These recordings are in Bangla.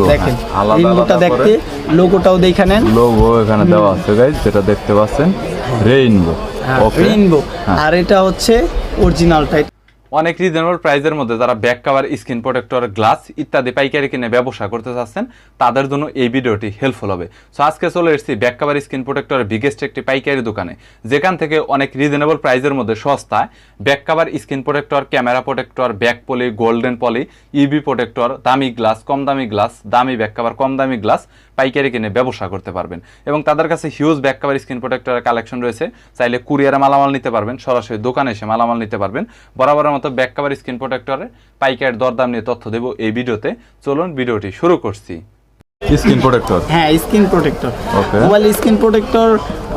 Rainbow, দেখেন হ্যাঁ, আলাদা রেইনবোটা আলাদা দেখতে লোগোটাও দেখে নেন। লোগো এখানে দেওয়া আছে গাইজ যেটা দেখতে পাচ্ছেন রেইনবো ওকে রেইনবো হ্যাঁ। আর এটা হচ্ছে অরিজিনালটা অনেক রিজনেবল প্রাইসের মধ্যে যারা back cover screen protector glass ইত্যাদি পাইকারি কিনে ব্যবসা করতে চাচ্ছেন, তাদের জন্য এই ভিডিওটি হেল্পফুল হবে। সো আজকে চলে এসেছি ব্যাক কাভার স্ক্রিন প্রোটেক্টরের বিগেস্ট একটি পাইকারি দোকানে, যেখান থেকে অনেক রিজনেবল প্রাইসের মধ্যে সস্তায় back cover screen protector camera protector back poly golden poly ইবি protector দামি গ্লাস কম দামি গ্লাস দামি ব্যাক কাভার কম দামি গ্লাস পাইকারি কিনে ব্যবসা করতে পারবেন। এবং তাদের কাছে হিউজ ব্যাক কাভার স্ক্রিন প্রোটেক্টরের কালেকশন রয়েছে, চাইলে কুরিয়ারে মালামাল নিতে পারবেন, সরাসরি দোকানে এসে মালামাল নিতে পারবেন। বরাবরের মতো ব্যাক কাভার স্ক্রিন প্রোটেক্টরের পাইকারের দরদাম নিয়ে তথ্য দেবো এই ভিডিওতে। চলুন ভিডিওটি শুরু করছি। স্ক্রিন প্রোটেক্টর হ্যাঁ screen protector mobile screen protector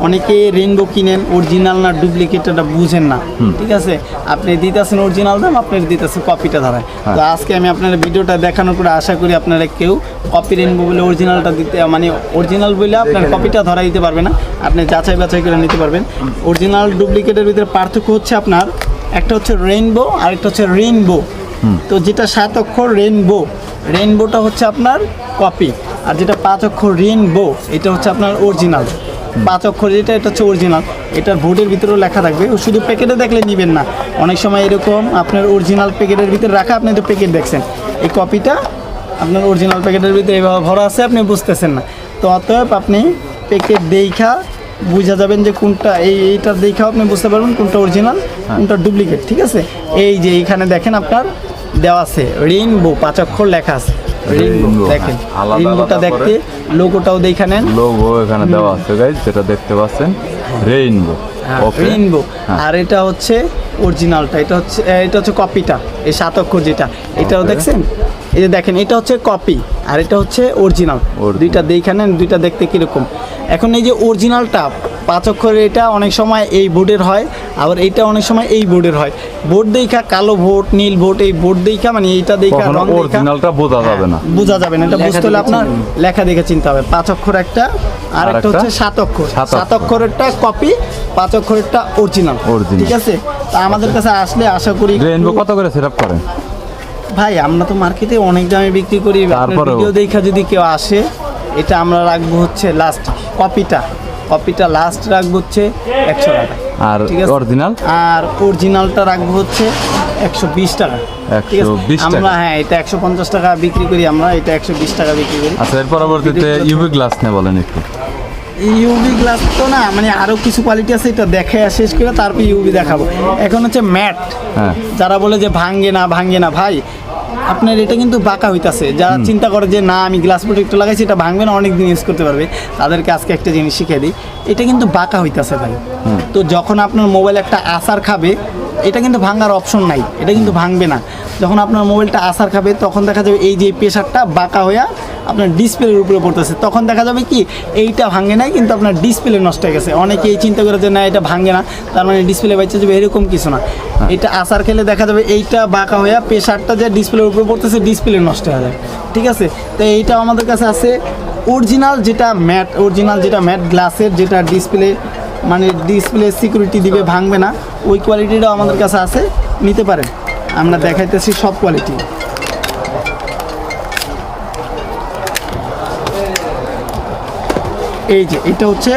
অনেকে রেইনবো কিনেন অরিজিনাল না ডুপ্লিকেট এটা বুঝেন না। ঠিক আছে? আপনি দিতেছেন অরিজিনাল দাম আপনি দিতেছেন কপিটা ধরায়। তো আজকে আমি আপনার ভিডিওটা দেখানোর পরে আশা করি আপনারা কেউ কপি রেইনবো বলে অরিজিনালটা দিতে মানে অরিজিনাল বলে আপনার কপিটা ধরা দিতে পারবে না। আপনি যাচাই বাছাই করে নিতে পারবেন। অরিজিনাল ডুপ্লিকেটের ভিতরে পার্থক্য হচ্ছে আপনার একটা হচ্ছে রেইনবো আর একটা হচ্ছে রেইনবো তো যেটা সাত অক্ষর রেইনবো রেইনবোটা হচ্ছে আপনার কপি আর যেটা পাঁচ অক্ষর রেইনবো এটা হচ্ছে আপনার অরিজিনাল পাঁচ অক্ষর যেটা এটা হচ্ছে অরিজিনাল এটার বোর্ডের ভিতরেও লেখা থাকবে। ও শুধু প্যাকেটে দেখলে নেবেন না। অনেক সময় এরকম আপনার অরিজিনাল প্যাকেটের ভিতরে রাখা আপনি তো প্যাকেট দেখছেন। এই কপিটা আপনার অরিজিনাল প্যাকেটের ভিতরে এভাবে ভরা আছে আপনি বুঝতেছেন না। তো অতএব আপনি প্যাকেট দেখা বুঝা যাবেন যে কোনটা এই এইটা দেখাও আপনি বুঝতে পারবেন কোনটা অরিজিনাল কোনটা ডুপ্লিকেট ঠিক আছে? এই যে এইখানে দেখেন আপনার দেওয়া আছে রেইনবো পাঁচ অক্ষর লেখা আছে। রেইনবো দেখেন। হ্যাঁ, রেইনবোটা দেখতে লোগোটাও দেখে নেন। লোগো এখানে দেওয়া আছে গাইজ যেটা দেখতে পাচ্ছেন রেইনবো ওকে রেইনবো হ্যাঁ। আর এটা হচ্ছে অরিজিনালটা এটা হচ্ছে এটা হচ্ছে কপিটা এই সাত অক্ষর যেটা। এটাও দেখছেন? এই যে দেখেন এটা হচ্ছে কপি আর এটা হচ্ছে অরিজিনাল. দুইটা দেখে নেন দুইটা দেখতে কীরকম। এখন এই যে অরিজিনালটা পাঁচ অক্ষরের এটা অনেক সময় এই বোর্ডের হয় আবার এইটা অনেক সময় এই বোর্ডের হয়। বোর্ড দেখা কালো ভোট নীল ভোট এই বোর্ড দেখা মানে এইটা দেখা রং দেখা অরিজিনালটা বোঝা যাবে না। বোঝা যাবে না। এটা বুঝতে হলে আপনার লেখা দেখে চিনতে হবে। পাঁচ অক্ষর একটা আর একটা? হচ্ছে সাত অক্ষর। সাত অক্ষরেরটা কপি পাঁচ অক্ষরেরটা অরিজিনাল ঠিক আছে? তা আমাদের কাছে আসলে আশা করি রেইনবো কত করে সেট আপ করেন ভাই আমরা তো মার্কেটে অনেক দামে বিক্রি করি। ভিডিও দেখা যদি কেউ আসে এটা আমরা রাখব হচ্ছে লাস্ট কপিটা কপিটা লাস্ট রাখব হচ্ছে একশো টাকা। আর ঠিক আছে? অরিজিনাল আর অরিজিনালটা রাখব হচ্ছে একশো বিশ টাকা। ঠিক আছে? আমরা হ্যাঁ এটা একশো পঞ্চাশ টাকা বিক্রি করি আমরা এটা একশো বিশ টাকা বিক্রি করি। আচ্ছা এর পরবর্তীতে ইউভি গ্লাস নিয়ে বলেন একটু। ইউভি গ্লাস তো না মানে আরও কিছু কোয়ালিটি আছে এটা দেখে শেষ করে তারপর ইউভি দেখাবো। এখন হচ্ছে ম্যাট হ্যাঁ। যারা বলে যে ভাঙ্গে না ভাঙ্গে না ভাই আপনার এটা কিন্তু বাঁকা হইতাছে। যারা চিন্তা করে যে না আমি গ্লাস প্রোটেক্টর লাগাইছি এটা ভাঙবে না অনেক দিন ইউজ করতে পারবে। তাদেরকে আজকে একটা জিনিস শিখিয়ে দিই। এটা কিন্তু বাঁকা হইতাছে ভাই। তো যখন আপনার মোবাইল একটা আসার খাবে এটা কিন্তু ভাঙার অপশন নাই। এটা কিন্তু ভাঙবে না। যখন আপনার মোবাইলটা আসার খাবে তখন দেখা যাবে এই যে প্রেশারটা বাঁকা হইয়া আপনার ডিসপ্লের উপরে পড়তেছে। তখন দেখা যাবে কি এইটা ভাঙে নাই কিন্তু আপনার ডিসপ্লে নষ্ট হয়ে গেছে। অনেকে এই চিন্তা করে যে না এটা ভাঙে না। তার মানে ডিসপ্লে বাইচে যাবে এরকম কিছু না। এটা আসার খেলে দেখা যাবে এইটা বাঁকা হয়ে প্রেশারটা যে ডিসপ্লের উপরে পড়তেছে ডিসপ্লে নষ্ট হয়ে যায়। ঠিক আছে? তো এইটা আমাদের কাছে আছে। অরিজিনাল যেটা ম্যাট অরিজিনাল যেটা ম্যাট গ্লাসের যেটা ডিসপ্লে মানে ডিসপ্লে সিকিউরিটি দিবে ভাঙবে না ওই কোয়ালিটিটাও আমাদের কাছে আছে। নিতে পারেন। আমরা দেখাইতেছি সব কোয়ালিটি এই যে এটা হচ্ছে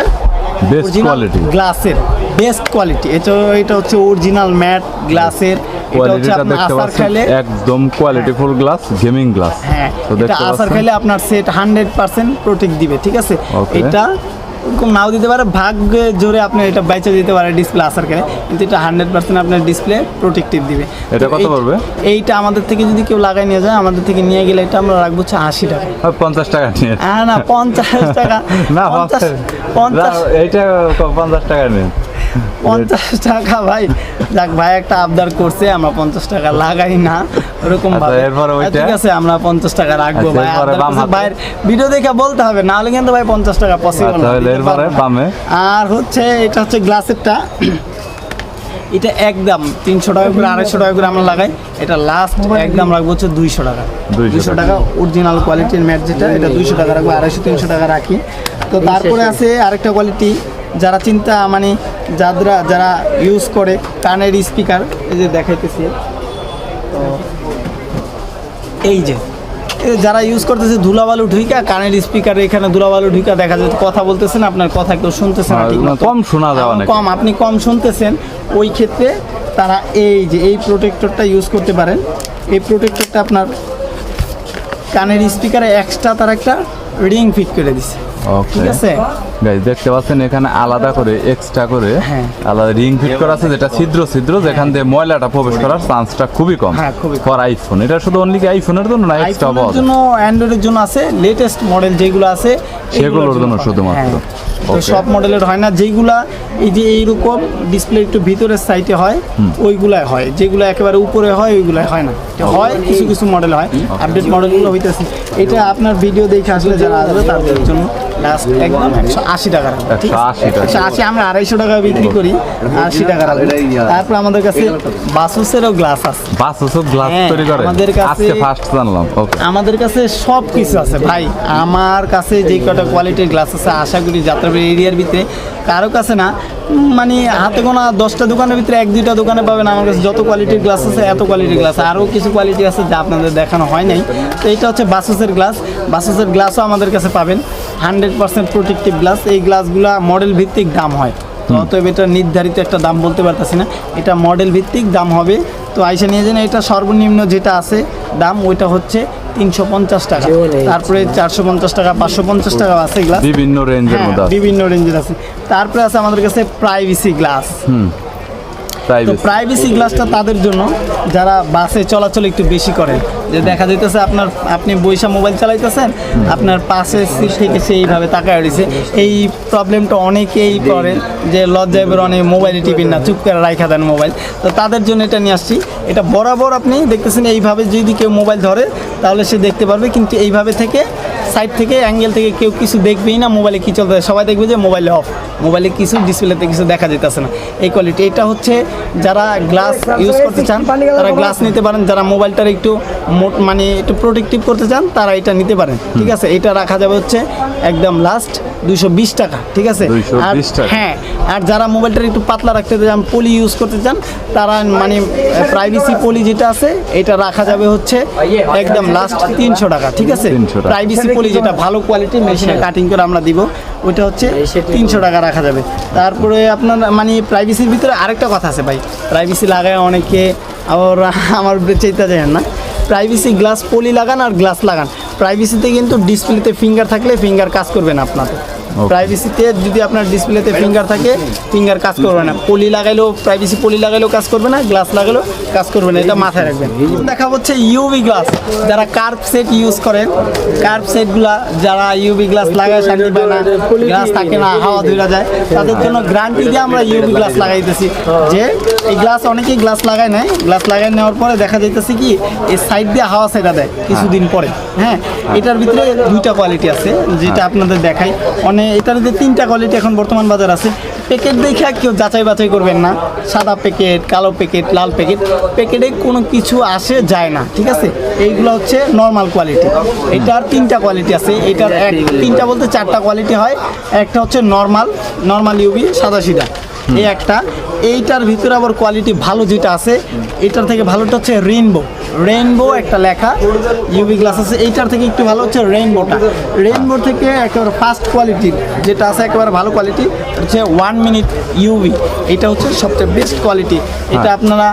বেস্ট কোয়ালিটি গ্লাসের বেস্ট কোয়ালিটি এটা এটা হচ্ছে অরিজিনাল ম্যাট গ্লাসের এটা হচ্ছে আপনার আসার পাচ্ছেন একদম কোয়ালিটিফুল গ্লাস গেমিং গ্লাস হ্যাঁ এটা আসার পাচ্ছেন। আপনার সেট হান্ড্রেড পার্সেন্ট প্রোটেক্ট দিবে ঠিক আছে? এটা ওরকম নাও দিতে পারে ভাগ্যে জোরে আপনি এটা বাইচে দিতে পারে ডিসপ্লে আসার কেন কিন্তু এটা হান্ড্রেড পার্সেন্ট আপনার ডিসপ্লে প্রোটেক্টিভ দিবে। এটা কত পড়বে? এইটা আমাদের থেকে যদি কেউ লাগাই নিয়ে যায় আমাদের থেকে নিয়ে গেলে এটা আমরা রাখব হচ্ছে আশি টাকা। পঞ্চাশ টাকা নিয়ে। হ্যাঁ না পঞ্চাশ টাকা। না পঞ্চাশ পঞ্চাশ এইটা পঞ্চাশ টাকা নিন পঞ্চাশ টাকা ভাই। যাক ভাই একটা আবদার করছে আমরা পঞ্চাশ টাকা লাগাই না। ওরকম আচ্ছা, ওইটা? ঠিক আছে আমরা পঞ্চাশ টাকা রাখব আচ্ছা, ভাই? ভাইয়ের ভিডিও দেখে বলতে হবে না হলে কিন্তু ভাই পঞ্চাশ টাকা পসিবল আচ্ছা? আর হচ্ছে এটা হচ্ছে গ্লাসেরটা। এটা একদম তিনশো টাকা করে আড়াইশো টাকা করে আমরা লাগাই। এটা লাস্ট একদম রাখব হচ্ছে দুইশো টাকা। দুইশো টাকা। টাকা অরিজিনাল কোয়ালিটির ম্যাট যেটা এটা দুইশো টাকা রাখব আড়াইশো তিনশো টাকা রাখি। তো তারপরে আছে আরেকটা কোয়ালিটি যারা চিন্তা মানে যারা যারা ইউজ করে কানের স্পিকার এই যে দেখাইতেছি। তো এই যে যারা ইউজ করতেছে ধুলাবালু ঢুইকা কানের স্পিকার এখানে ধুলাবালু ঢুইকা দেখা যাচ্ছে কথা বলতেছেন আপনার কথা কেউ শুনতেছে না ঠিক কম শোনা যায় অনেক। কম আপনি কম শুনতেছেন। ওই ক্ষেত্রে তারা এই যে এই প্রোটেক্টরটা ইউজ করতে পারেন। এই প্রোটেক্টরটা আপনার কানের স্পিকারে এক্সট্রা তার একটা রিং ফিট করে দিছে। ঠিক আছে? গাইজ দেখতে পাচ্ছেন এখানে আলাদা করে এক্সট্রা করে। আলাদা রিং ফিট করা আছে যেটা ছিদ্র ছিদ্র যেখান দিয়ে ময়লাটা প্রবেশ করার চান্সটা খুবই কম। খুবই কম। ফর আইফোন এটা শুধু অনলি কি আইফোনের জন্য না এক্সট্রা পাওয়া জন্য অ্যান্ড্রয়েডের জন্য আছে লেটেস্ট মডেল যেগুলো আছে সেগুলোর জন্য শুধুমাত্র। তো সব মডেলের হয় না যেগুলা এই যে এইরকম ডিসপ্লে একটু ভিতরের সাইডে হয় ওইগুলাই হয়। যেগুলো একেবারে উপরে হয় ওইগুলাই হয় না। হয় কিছু কিছু মডেল হয়। আপডেট মডেলগুলো হইতেছে। এটা আপনার ভিডিও দেখে আসলে যারা আসবে তাদের জন্য। লাস্ট একদম একশো আশি টাকা রাখব, ঠিক? আছে? 180 টাকা। একশো আশি আমরা আড়াইশো টাকা বিক্রি করি আশি টাকা রাখব। তারপর আমাদের কাছে বাসুসেরও গ্লাস আছে। গ্লাস হ্যাঁ, তৈরি করে? আমাদের কাছে- ফার্স্ট জানলাম আমাদের কাছে সব কিছু আছে ভাই। আমার কাছে যে কটা কোয়ালিটির গ্লাস আছে আশা করি যাত্রাবাড়ি এরিয়ার ভিতরে। কারও কাছে না মানে হাতে গোনা দশটা দোকানের ভিতরে এক দুইটা দোকানে পাবেন আমার কাছে যত কোয়ালিটির গ্লাস আছে এত কোয়ালিটির গ্লাস আরও কিছু কোয়ালিটি আছে যা আপনাদের দেখানো হয় নাই। তো এটা হচ্ছে বাসুসের গ্লাস বাসুসের গ্লাসও আমাদের কাছে পাবেন। Hundred percent protective glass. এই গ্লাসগুলো মডেল ভিত্তিক দাম হয়। তো অতএব এটা নির্ধারিত একটা দাম বলতে পারতেছি না। এটা মডেল ভিত্তিক দাম হবে। তো আইসা নিয়ে যান এটা সর্বনিম্ন যেটা আছে দাম ওইটা হচ্ছে তিনশো পঞ্চাশ টাকা। তারপরে চারশো পঞ্চাশ টাকা পাঁচশো পঞ্চাশ টাকা আছে গ্লাস। বিভিন্ন রেঞ্জের মধ্যে বিভিন্ন রেঞ্জের আছে। তারপরে আছে আমাদের কাছে প্রাইভেসি গ্লাস প্রাইভেসি গ্লাসটা তাদের জন্য, যারা বাসে চলাচল একটু বেশি করেন যে দেখা যাইতেছে আপনার, আপনি বৈশা মোবাইল চালাইতেছেন, আপনার পাশে সিট থেকে সে এইভাবে তাকায় রয়েছে এই প্রবলেমটা অনেকেই করে যে লজ্জায় বের অনেক মোবাইলে টিপিন না, চুপ করে রাইখা দেন মোবাইল তো তাদের জন্য এটা নিয়ে আসছি। এটা বরাবর আপনি দেখতেছেন, এইভাবে যদি কেউ মোবাইল ধরে, তাহলে সে দেখতে পারবে, কিন্তু এইভাবে থেকে সাইড থেকে অ্যাঙ্গেল থেকে কেউ কিছু দেখবেই না মোবাইলে কী চলতে সবাই দেখবে যে মোবাইলে অফ মোবাইলে কিছু ডিসপ্লেতে কিছু দেখা যেতেছে না। এই কোয়ালিটি এটা হচ্ছে যারা গ্লাস ইউজ করতে চান তারা গ্লাস নিতে পারেন। যারা মোবাইলটার একটু মানে একটু প্রোটেক্টিভ করতে চান তারা এটা নিতে পারেন। ঠিক আছে? এটা রাখা যাবে হচ্ছে একদম লাস্ট দুইশো বিশ টাকা। ঠিক আছে? আর হ্যাঁ আর যারা মোবাইলটা একটু পাতলা রাখতে চান পলি ইউজ করতে চান তারা মানে প্রাইভেসি পলি যেটা আছে এটা রাখা যাবে হচ্ছে একদম লাস্ট তিনশো টাকা। ঠিক আছে? প্রাইভেসি পলি যেটা ভালো কোয়ালিটি মেশিনে কাটিং করে আমরা দিব ওইটা হচ্ছে তিনশো টাকা রাখা যাবে। তারপরে আপনার মানে প্রাইভেসির ভিতরে আরেকটা কথা আছে ভাই। প্রাইভেসি লাগায় অনেকে আবার আমার চাইতে যায় না। প্রাইভেসি গ্লাস পলি লাগান আর গ্লাস লাগান। প্রাইভেসিতে কিন্তু ডিসপ্লেতে ফিঙ্গার থাকলে ফিঙ্গার কাজ করবে না আপনাদের। প্রাইভেসিতে যদি আপনার ডিসপ্লেতে ফিঙ্গার থাকে ফিঙ্গার কাজ করবে না। পলি লাগাইলেও প্রাইভেসি পলি লাগাইলেও কাজ করবে না গ্লাস লাগাইলেও কাজ করবে না, এটা মাথায় রাখবেন। দেখা হচ্ছে ইউভি গ্লাস যারা কার্ভ সেট ইউজ করেন কার্ভ সেটগুলা যারা ইউভি গ্লাস লাগায়, শান্তি পায় না গ্লাস থাকে না, হাওয়া ধুরা যায়, তাদের জন্য গ্রান্টি দিয়ে আমরা ইউভি গ্লাস লাগাইতেছি। যে এই গ্লাস অনেকেই গ্লাস লাগায় নেয় গ্লাস লাগাই নেওয়ার পরে দেখা যাইতেছে কি এই সাইড দিয়ে হাওয়া সেটা দেয় কিছুদিন পরে। হ্যাঁ এটার ভিতরে দুইটা কোয়ালিটি আছে, যেটা আপনাদের অনেক এটার যে তিনটা কোয়ালিটি এখন বর্তমান বাজার আছে প্যাকেট দেখে কেউ যাচাই বাছাই করবেন না। সাদা প্যাকেট কালো প্যাকেট লাল প্যাকেট প্যাকেটে কোনো কিছু আসে যায় না, ঠিক আছে? এইগুলো হচ্ছে নর্মাল কোয়ালিটি এটার তিনটা কোয়ালিটি আছে, এটার এক, তিনটা বলতে চারটা কোয়ালিটি হয়, একটা হচ্ছে নর্মাল নর্মাল ইউবি সাদা সিধা। এই একটা এইটার ভিতরে আবার কোয়ালিটি ভালো যেটা আছে এটার থেকে ভালোটা হচ্ছে রেইনবো রেইনবো একটা লেখা ইউবি গ্লাস আছে এইটার থেকে একটু ভালো হচ্ছে রেইনবোটা রেইনবো থেকে একেবারে ফার্স্ট কোয়ালিটির যেটা আছে একেবারে ভালো কোয়ালিটি হচ্ছে ওয়ান মিনিট ইউবি এটা হচ্ছে সবচেয়ে বেস্ট কোয়ালিটি এটা আপনারা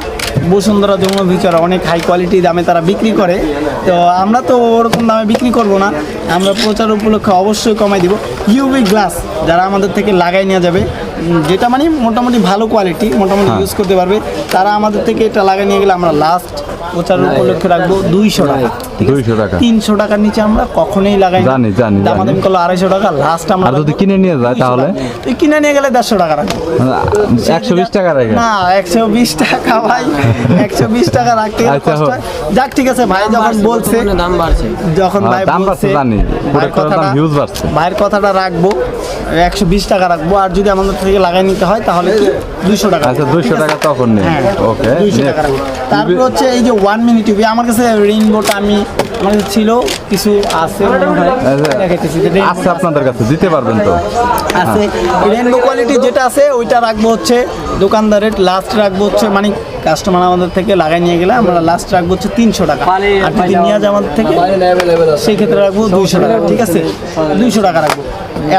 বসুন্ধরা যমুনা ভিতরে অনেক হাই কোয়ালিটি দামে তারা বিক্রি করে। তো আমরা তো ওরকম দামে বিক্রি করব না। আমরা প্রচার উপলক্ষে অবশ্যই কমাই দিব। ইউভি গ্লাস যারা আমাদের থেকে লাগাই নেওয়া যাবে যেটা মানে মোটামুটি ভালো কোয়ালিটি মোটামুটি ইউজ করতে পারবে তারা আমাদের থেকে এটা লাগাই নিয়ে গেলে আমরা লাস্ট প্রচার উপলক্ষে রাখব দুইশো টাকা? 200 টাকা। তিনশো টাকার নিচে আমরা কখনোই লাগাই জানি, জানি। দামাদামি করলে আড়াইশো টাকা লাস্ট আমরা যদি কিনে নিয়ে যায় তাহলে কিনে নিয়ে গেলে দেড়শো টাকা রাখব একশো বিশ টাকা রেখে না একশো বিশ টাকা ভাই একশো বিশ টাকা রাখতে আচ্ছা। হয়। যাক ঠিক আছে ভাই যখন বলছে দাম বাড়ছে যখন হ্যাঁ, ভাই দাম বলছে বাড়ছে জানি। ভাইয়ের কথাটা ভাইয়ের কথাটা রাখব একশো বিশ টাকা রাখব আর যদি আমাদের থেকে লাগাই নিতে হয় তাহলে কি দুইশো টাকা আচ্ছা দুইশো টাকা তখন নেই। হ্যাঁ ওকে দুইশো টাকা রাখব। তারপর হচ্ছে এই যে ওয়ান মিনিট টিভি আমার কাছে রেইনবোটা আমি আমার ছিল কিছু আছে মনে হয়। আচ্ছা আপনাদের কাছে দিতে পারবেন তো? আছে। রেনবো কোয়ালিটি যেটা আছে ওইটা রাখব হচ্ছে দোকানদারের লাস্ট রাখব হচ্ছে মানে কাস্টমার আমাদের থেকে লাগাই নিয়ে গেলে আমরা লাস্ট রাখব হচ্ছে তিনশো টাকা। আর যদি নিয়ে যায় আমাদের থেকে সেই ক্ষেত্রে রাখব দুইশো টাকা ঠিক আছে? দুইশো টাকা রাখব।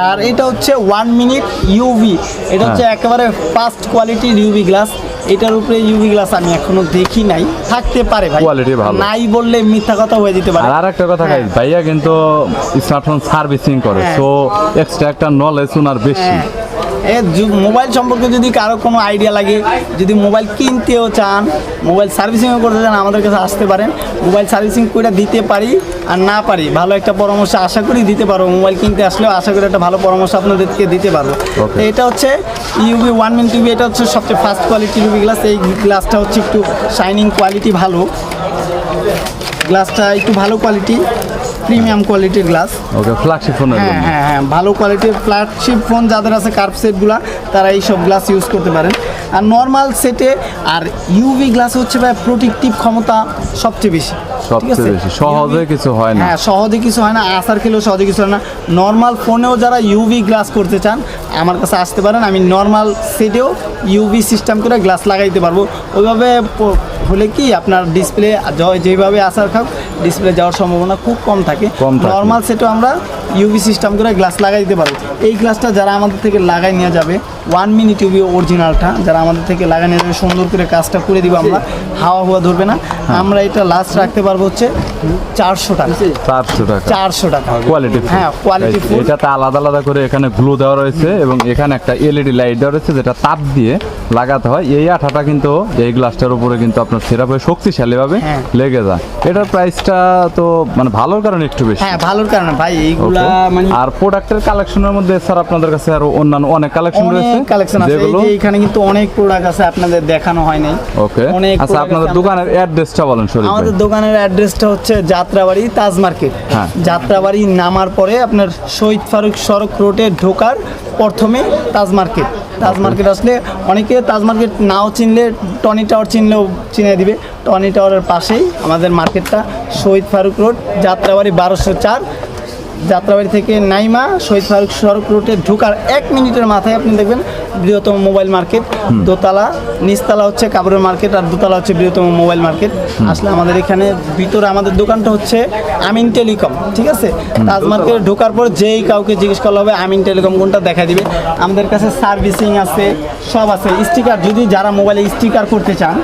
আর এটা হচ্ছে ওয়ান মিনিট ইউভি এটা হচ্ছে একেবারে ফার্স্ট কোয়ালিটির ইউভি গ্লাস এটার উপরে ইউভি গ্লাস আমি এখনও দেখি নাই। থাকতে পারে ভাই। ভালো। নাই বললে মিথ্যা কথা হয়ে যেতে পারে। আর একটা কথা হ্যাঁ। ভাইয়া কিন্তু স্মার্টফোন সার্ভিসিং করে। হ্যাঁ। সো এক্সট্রা একটা নলেজ ওনার বেশি। হ্যাঁ। মোবাইল সম্পর্কে যদি কারও কোনো আইডিয়া লাগে যদি মোবাইল কিনতেও চান মোবাইল সার্ভিসিংও করতে চান আমাদের কাছে আসতে পারেন। মোবাইল সার্ভিসিং করে দিতে পারি আর না পারি ভালো একটা পরামর্শ আশা করি দিতে পারব। মোবাইল কিনতে আসলেও আশা করি একটা ভালো পরামর্শ আপনাদেরকে দিতে পারব। তো এটা হচ্ছে ইউবি ওয়ান মিন টিভি এটা হচ্ছে সবচেয়ে ফার্স্ট কোয়ালিটি ইউবি গ্লাস এই গ্লাসটা হচ্ছে একটু শাইনিং কোয়ালিটি ভালো। গ্লাসটা একটু ভালো কোয়ালিটি প্রিমিয়াম কোয়ালিটির গ্লাস। ওকে ফ্ল্যাগশিপ ফোনের হ্যাঁ হ্যাঁ হ্যাঁ ভালো কোয়ালিটির ফ্ল্যাগশিপ ফোন যাদের আছে কার্ভ সেটগুলা তারা এই সব গ্লাস ইউজ করতে পারেন। আর নর্মাল সেটে আর ইউভি গ্লাস হচ্ছে ভাই প্রোটেক্টিভ ক্ষমতা সবচেয়ে বেশি। সবচেয়ে? বেশি সহজে কিছু হয় না। হ্যাঁ সহজে কিছু হয় না আসার খেলেও সহজে কিছু হয় না। নর্মাল ফোনেও যারা ইউভি গ্লাস করতে চান আমার কাছে আসতে পারেন। আমি নর্মাল সেটেও ইউভি সিস্টেম করে গ্লাস লাগাইতে পারব। ওইভাবে হলে কি আপনার ডিসপ্লে যেভাবে আসার খাও ডিসপ্লে যাওয়ার সম্ভাবনা খুব কম থাকে। নর্মাল সেটও আমরা ইউভি সিস্টেম করে গ্লাস লাগাই দিতে পারব। এই গ্লাসটা যারা আমাদের থেকে লাগাই নিয়ে যাবে ওয়ান মিনিট ইউবি অরিজিনালটা যারা আমাদের থেকে লাগাই নিয়ে যাবে সুন্দর করে কাজটা করে দিব আমরা। হাওয়া হাওয়া ধরবে না। আমরা এটা লাস্ট রাখতে পারব। হচ্ছে চারশো টাকা। চারশো টাকা। চারশো টাকা। কোয়ালিটি হ্যাঁ, full। এটাতে আলাদা আলাদা করে এখানে গ্লু দেওয়া রয়েছে এবং এখানে একটা এলইডি লাইট দেওয়া রয়েছে যেটা তাপ দিয়ে লাগাতে হয়। এই আঠাটা কিন্তু এই গ্লাসটার উপরে কিন্তু আপনার সেরাপ হয়ে শক্তিশালী ভাবে হ্যাঁ। লেগে যায়। এটার প্রাইসটা তো মানে ভালোর কারণে একটু বেশি। হ্যাঁ ভালোর কারণে। ভাই এইগুলা মানে আর প্রোডাক্টের কালেকশনের মধ্যে স্যার আপনাদের কাছে আরও অন্যান্য অনেক কালেকশন রয়েছে। কালেকশন আছে। এই যে এখানে কিন্তু অনেক প্রোডাক্ট আছে আপনাদের দেখানো হয় নাই। ওকে আচ্ছা আপনাদের দোকানের অ্যাড্রেসটা বলেন শরীফ আমাদের দোকানের অ্যাড্রেসটা হচ্ছে যাত্রাবাড়ি তাজ মার্কেট। হ্যাঁ। যাত্রাবাড়ি নামার পরে আপনার শহীদ ফারুক সড়ক রোডে ঢোকার প্রথমে তাজ মার্কেট। তাজ মার্কেট আসলে অনেকে তাজ মার্কেট নাও চিনলে টনি টাওয়ার চিনলেও চিনে দিবে। টনি টাওয়ারের পাশেই আমাদের মার্কেটটা শহীদ ফারুক রোড যাত্রাবাড়ি বারোশো চার। যাত্রাবাড়ি থেকে নাইমা শহীদ ফারুক সড়ক রোডে ঢোকার এক মিনিটের মাথায় আপনি দেখবেন বৃহত্তম মোবাইল মার্কেট দোতলা নিচতলা হচ্ছে কাপড়ের মার্কেট আর দোতলা হচ্ছে বৃহত্তম মোবাইল মার্কেট। আসলে আমাদের এখানে ভিতরে আমাদের দোকানটা হচ্ছে আমিন টেলিকম ঠিক আছে? তাজ মার্কেটে ঢোকার পর যেই কাউকে জিজ্ঞেস করলে হবে আমিন টেলিকম কোনটা দেখা দিবে। আমাদের কাছে সার্ভিসিং আছে সব আছে। স্টিকার যদি যারা মোবাইলে স্টিকার করতে চান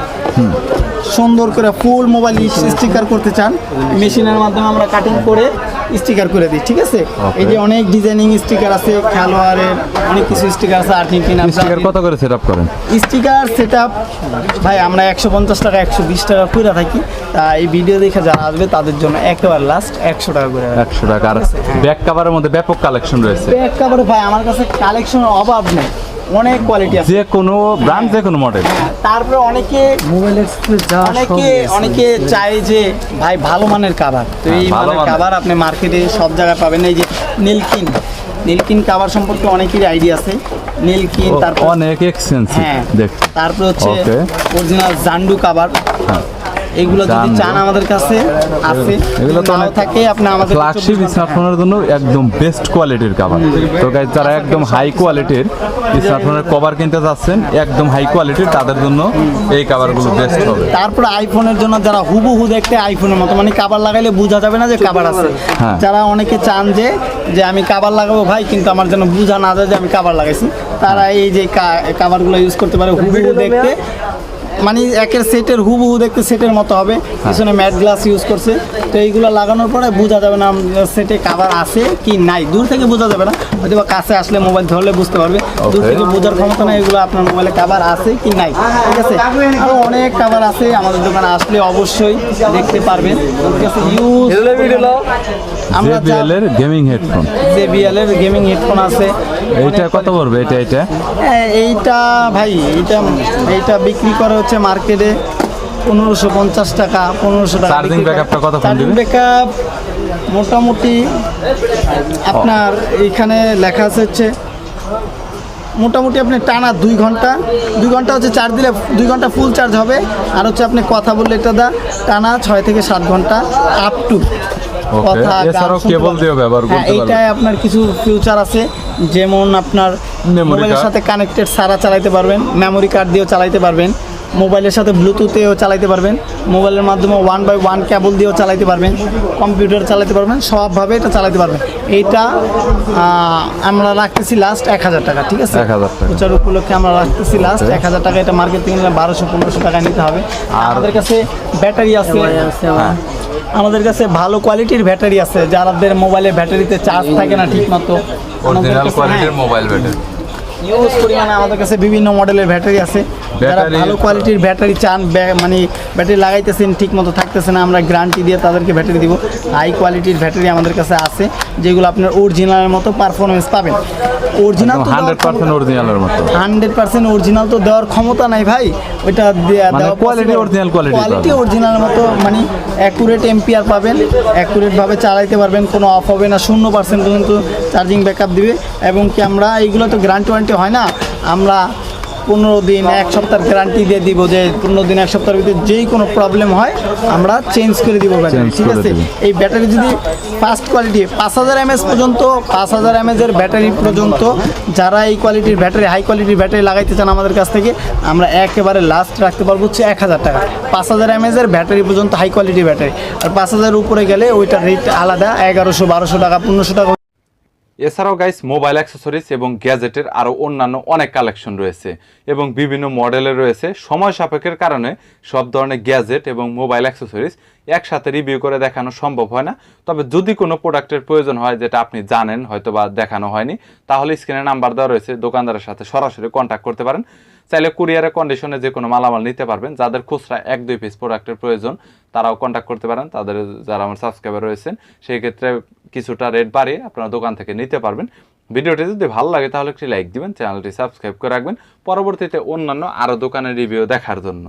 সুন্দর করে ফুল মোবাইল স্টিকার করতে চান মেশিনের মাধ্যমে আমরা কাটিং করে স্টিকার করে দিই ঠিক আছে? এই যে অনেক ডিজাইনিং স্টিকার আছে খেলোয়াড়ের অনেক কিছু স্টিকার আছে আর্জেন্টিনা স্টিকার কত করে সেট আপ করেন? স্টিকার সেট আপ ভাই আমরা একশো পঞ্চাশ টাকা একশো বিশ টাকা করে থাকি। তা এই ভিডিও দেখে যারা আসবে তাদের জন্য একেবারে লাস্ট একশো টাকা করে। একশো টাকা। আর ব্যাক কাভারের মধ্যে ব্যাপক কালেকশন রয়েছে। একেবারে ভাই আমার কাছে কালেকশনের অভাব নেই। অনেক কোয়ালিটি আছে। যে কোনো ব্র্যান্ড যে কোনো মডেল তারপরে অনেকে মোবাইল অনেকে অনেকে চায় যে ভাই ভালো মানের কাভার তো এই হ্যাঁ, ভালো মানের। কাভার আপনি মার্কেটে সব জায়গায় পাবেন। এই যে নীলকিন নীলকিন কাভার সম্পর্কে অনেকেরই আইডিয়া আছে। নীলকিন তারপর অনেক এক্সপেন্সিভ হ্যাঁ দেখ তারপর হচ্ছে. অরিজিনাল জান্ডু কাভার হ্যাঁ। এগুলো যদি চান আমাদের কাছে আছে। এগুলো তো অনেক থাকে আপনি আমাদের ফ্ল্যাগশিপ স্মার্টফোনের জন্য একদম বেস্ট কোয়ালিটির কভার তো গাইজ যারা একদম হাই কোয়ালিটির স্মার্টফোনের কভার কিনতে যাচ্ছেন একদম হাই কোয়ালিটির তাদের জন্য এই কভারগুলো বেস্ট হবে। তারপরে আইফোনের জন্য যারা হুবহু দেখতে আইফোনের মতো মানে কাবার লাগাইলে বোঝা যাবে না যে কাবার আছে। হ্যাঁ। যারা অনেকে চান যে যে আমি কাবার লাগাবো ভাই কিন্তু আমার যেন বোঝা না যায় যে আমি কাবার লাগাইছি তারা এই যে কাবারগুলো ইউজ করতে পারে হুবহু দেখতে। মানে একের সেটের হুবহু দেখতে সেটের মতো হবে। পিছনে ম্যাট গ্লাস ইউজ করছে। তো এইগুলো লাগানোর পরে বোঝা যাবে না সেটে কাভার আছে কি নাই। দূর থেকে বোঝা যাবে না। হয়তো বা কাছে আসলে মোবাইল ধরলে বুঝতে পারবে। দূর থেকে বোঝার ক্ষমতা নাই এগুলো আপনার মোবাইলে কাভার আছে কি নাই। ঠিক আছে? আরও অনেক কাভার আছে। আমাদের দোকানে আসলে অবশ্যই দেখতে পারবেন। ঠিক আছে? ইউজ JBL এর গেমিং হেডফোন জেবিএল এর গেমিং হেডফোন আছে। এইটা কত পড়বে? এটা এটা হ্যাঁ, এইটা ভাই এইটা এইটা বিক্রি করে হচ্ছে মার্কেটে পনেরোশো পঞ্চাশ টাকা পনেরোশো টাকা Charging বিক্রি করে। backup টা দিবে? backup মোটামুটি আপনার এইখানে লেখা আছে হচ্ছে মোটামুটি আপনি টানা দুই ঘণ্টা দুই ঘণ্টা হচ্ছে চার্জ দিলে দুই ঘণ্টা ফুল চার্জ হবে। আর হচ্ছে আপনি কথা বললে এটা দা টানা ছয় থেকে সাত ঘণ্টা আপ টু Okay, এছাড়াও কেবল দিয়ে ব্যবহার করতে পারবেন। এইটায় আপনার কিছু ফিউচার আছে যেমন আপনার মোবাইলের সাথে কানেক্টেড সারা চালাইতে পারবেন মেমোরি কার্ড দিয়েও চালাইতে পারবেন। মোবাইলের সাথে ব্লুটুথেও চালাতে পারবেন। মোবাইলের মাধ্যমে ওয়ান বাই ওয়ান ক্যাবল দিয়েও চালাতে পারবেন। কম্পিউটার চালাতে পারবেন সবভাবে এটা চালাতে পারবেন। এইটা আমরা রাখতেছি লাস্ট এক হাজার টাকা ঠিক আছে? 1000 টাকা। প্রচার উপলক্ষে আমরা রাখতেছি লাস্ট এক হাজার টাকা। এটা মার্কেট থেকে নিলে বারোশো পনেরোশো টাকা নিতে হবে। আর আমাদের কাছে ব্যাটারি আছে। হ্যাঁ। আমাদের কাছে ভালো কোয়ালিটির ব্যাটারি আছে। যাদের মোবাইলে ব্যাটারিতে চার্জ থাকে না ঠিক মতো অরিজিনাল কোয়ালিটির মোবাইল ব্যাটারি ইউজ করি মানে আমাদের কাছে বিভিন্ন মডেলের ব্যাটারি আছে। যারা ভালো কোয়ালিটির ব্যাটারি চান মানে ব্যাটারি লাগাইতেছেন ঠিক মতো থাকতেছে না আমরা গ্যারান্টি দিয়ে তাদেরকে ব্যাটারি দিব। হাই কোয়ালিটির ব্যাটারি আমাদের কাছে আছে যেগুলো আপনার অরিজিনালের মতো পারফরমেন্স পাবেন। অরিজিনাল তো হান্ড্রেড পার্সেন্ট অরিজিনালের মতো। হান্ড্রেড পার্সেন্ট অরিজিনাল তো দেওয়ার ক্ষমতা নাই ভাই। ওইটা মানে দেওয়া কোয়ালিটি অরিজিনাল কোয়ালিটি পাবেন। অরিজিনাল মতো মানে অ্যাকুরেট এম্পিয়ার পাবেন অ্যাকুরেট ভাবে চালাইতে পারবেন কোনো অফ হবে না শূন্য পার্সেন্ট পর্যন্ত চার্জিং ব্যাকআপ দিবে। এবং কি আমরা এইগুলো তো গ্যারান্টি ওয়ারেন্টি হয় না। আমরা পনেরো দিন এক সপ্তাহের গ্যারান্টি দিয়ে দিব যে পনেরো দিন এক সপ্তাহের ভিতরে যেই কোনো প্রবলেম হয় আমরা চেঞ্জ করে দিব ব্যাটারি ঠিক আছে? এই ব্যাটারি যদি ফার্স্ট কোয়ালিটি পাঁচ হাজার এমএস পর্যন্ত পাঁচ হাজার এমএজের ব্যাটারি পর্যন্ত যারা এই কোয়ালিটির ব্যাটারি হাই কোয়ালিটির ব্যাটারি লাগাইতে চান আমাদের কাছ থেকে আমরা একেবারে লাস্ট রাখতে পারব হচ্ছে এক হাজার টাকা। পাঁচ হাজার এমএজের ব্যাটারি পর্যন্ত হাই কোয়ালিটির ব্যাটারি আর পাঁচ হাজার উপরে গেলে ওইটার রেট আলাদা এগারোশো বারোশো টাকা পনেরোশো টাকা এছাড়াও গাইস মোবাইল অ্যাক্সেসরিজ এবং গ্যাজেটের আরও অন্যান্য অনেক কালেকশন রয়েছে এবং বিভিন্ন মডেলে রয়েছে। সময় সাপেক্ষের কারণে সব ধরনের গ্যাজেট এবং মোবাইল অ্যাক্সেসরিজ একসাথে রিভিউ করে দেখানো সম্ভব হয় না। তবে যদি কোনো প্রোডাক্টের প্রয়োজন হয় যেটা আপনি জানেন হয়তো বা দেখানো হয়নি, তাহলে স্ক্রিনে নাম্বার দেওয়া রয়েছে। দোকানদারের সাথে সরাসরি কন্ট্যাক্ট করতে পারেন। চাইলে কুরিয়ারের কন্ডিশনে যে কোনো মালামাল নিতে পারবেন। যাদের খুচরা এক, দুই পিস প্রোডাক্টের প্রয়োজন, তারাও কন্ট্যাক্ট করতে পারেন। তাদের যারা আমার সাবস্ক্রাইবার রয়েছেন, সেই ক্ষেত্রে কিছুটা রেট বাড়িয়ে আপনারা দোকান থেকে নিতে পারবেন। ভিডিওটি যদি ভালো লাগে, তাহলে একটি লাইক দিবেন চ্যানেলটি সাবস্ক্রাইব করে রাখবেন। পরবর্তীতে অন্যান্য আরও দোকানের রিভিউ দেখার জন্য।